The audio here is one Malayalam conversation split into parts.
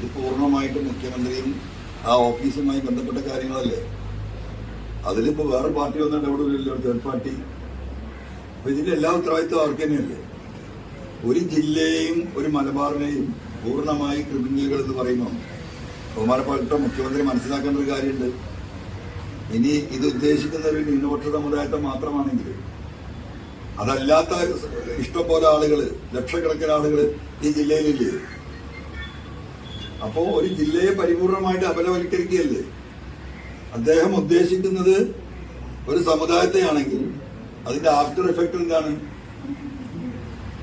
ഇത് പൂർണമായിട്ടും മുഖ്യമന്ത്രിയും ആ ഓഫീസുമായി ബന്ധപ്പെട്ട കാര്യങ്ങളല്ലേ? അതിലിപ്പോ വേറെ പാർട്ടി ഒന്നും ഇടപെടില്ലല്ലോ തേർഡ് പാർട്ടി അപ്പൊ ഇതിന്റെ എല്ലാ ഉത്തരവാദിത്വം അവർക്ക് തന്നെയല്ലേ? ഒരു ജില്ലയെയും ഒരു മലബാറിനെയും പൂർണമായി ക്രിമിനലുകൾ എന്ന് പറയുമ്പോൾ ബഹുമാനപ്പെട്ട മുഖ്യമന്ത്രി മനസ്സിലാക്കേണ്ട ഒരു കാര്യമുണ്ട്. ഇനി ഇത് ഉദ്ദേശിക്കുന്ന ഒരു ന്യൂനപക്ഷ സമുദായത്തെ മാത്രമാണെങ്കിൽ അതല്ലാത്ത ഇഷ്ടം പോലെ ആളുകൾ ലക്ഷക്കണക്കിന് ആളുകൾ ഈ ജില്ലയിലില്ലേ? അപ്പോ ഒരു ജില്ലയെ പരിപൂർണമായിട്ട് അപലവൽക്കരിക്കുകയല്ലേ? അദ്ദേഹം ഉദ്ദേശിക്കുന്നത് ഒരു സമുദായത്തെയാണെങ്കിൽ അതിന്റെ ആഫ്റ്റർ എഫക്ട് എന്താണ്?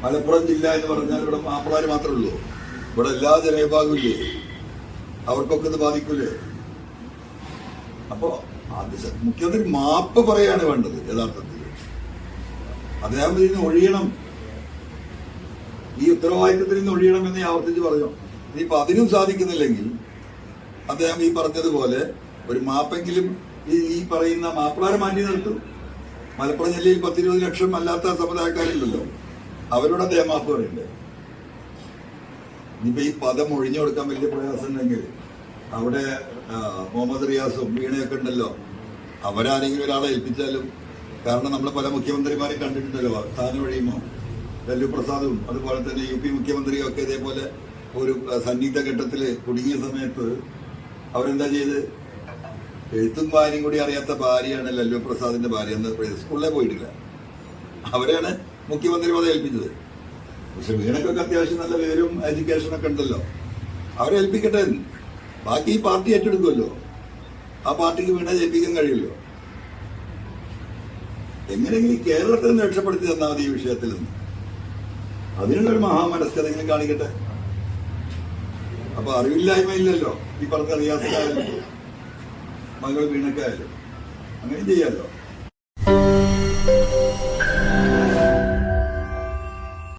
മലപ്പുറം ജില്ല എന്ന് പറഞ്ഞാൽ ഇവിടെ മാപ്പിളാര് മാത്രമേ ഉള്ളൂ. ഇവിടെ എല്ലാ ജനവിഭാഗമില്ലേ അവർക്കൊക്കെ ഇത് ബാധിക്കൂലേ? അപ്പോ അത് മുഖ്യമന്ത്രി മാപ്പ് പറയാണ് വേണ്ടത് യഥാർത്ഥത്തിൽ. അദ്ദേഹം ഇതിൽ നിന്ന് ഒഴിയണം. ഈ ഉത്തരവാദിത്തത്തിൽ നിന്ന് ഒഴിയണം എന്ന് ആവർത്തിച്ച് പറഞ്ഞു ഇനിയിപ്പോ അതിനും സാധിക്കുന്നില്ലെങ്കിൽ അദ്ദേഹം ഈ പറഞ്ഞതുപോലെ ഒരു മാപ്പെങ്കിലും ഈ ഈ പറയുന്ന മാപ്പിളാരെ മാറ്റി നിർത്തും. മലപ്പുറം ജില്ലയിൽ പത്തിരുപത് ലക്ഷം അല്ലാത്ത സമുദായക്കാരില്ലല്ലോ. അവരോട് അദ്ദേഹം മാപ്പ് പറയണ്ടേ? ഇനിയിപ്പോ ഈ പദം ഒഴിഞ്ഞു കൊടുക്കാൻ വലിയ പ്രയാസം ഉണ്ടെങ്കിൽ അവിടെ മുഹമ്മദ് റിയാസും വീണയൊക്കെ ഉണ്ടല്ലോ. അവരാരെങ്കിലും ഒരാളെ ഏൽപ്പിച്ചാലും. കാരണം നമ്മൾ പല മുഖ്യമന്ത്രിമാരെയും കണ്ടിട്ടുണ്ടല്ലോ. സ്ഥാനം ഒഴിയുമോ ലല്ലു പ്രസാദും അതുപോലെ തന്നെ യു പി മുഖ്യമന്ത്രിയും ഒക്കെ ഇതേപോലെ ഒരു സന്നിഗ്ധ ഘട്ടത്തിൽ കുടുങ്ങിയ സമയത്ത് അവരെന്താ ചെയ്ത്? എഴുത്തും ഭാര്യയും കൂടി അറിയാത്ത ഭാര്യയാണ് ലല്ലു പ്രസാദിന്റെ ഭാര്യ എന്ന് സ്കൂളിലെ പോയിട്ടില്ല. അവരെയാണ് മുഖ്യമന്ത്രി പദം ഏൽപ്പിച്ചത്. പക്ഷെ വീണക്കൊക്കെ അത്യാവശ്യം നല്ല വിവരവും എഡ്യൂക്കേഷനൊക്കെ ഉണ്ടല്ലോ. അവരെ ഏൽപ്പിക്കട്ടെ. ബാക്കി ഈ പാർട്ടി ഏറ്റെടുക്കുമല്ലോ. ആ പാർട്ടിക്ക് വീണ ജയിപ്പിക്കാൻ കഴിയുമല്ലോ. എങ്ങനെയെങ്കിലും കേരളത്തിൽ നിന്ന് രക്ഷപ്പെടുത്തി തന്നാൽ മതി ഈ വിഷയത്തിൽ നിന്ന്. അതിനുള്ളൊരു മഹാമനസ്കതെങ്കിലും കാണിക്കട്ടെ. അപ്പൊ അറിവില്ലായ്മ ഇല്ലല്ലോ ഈ പറഞ്ഞ റിയാസിലായാലും മകൾ വീണക്കായാലും. അങ്ങനെ ചെയ്യാലോ?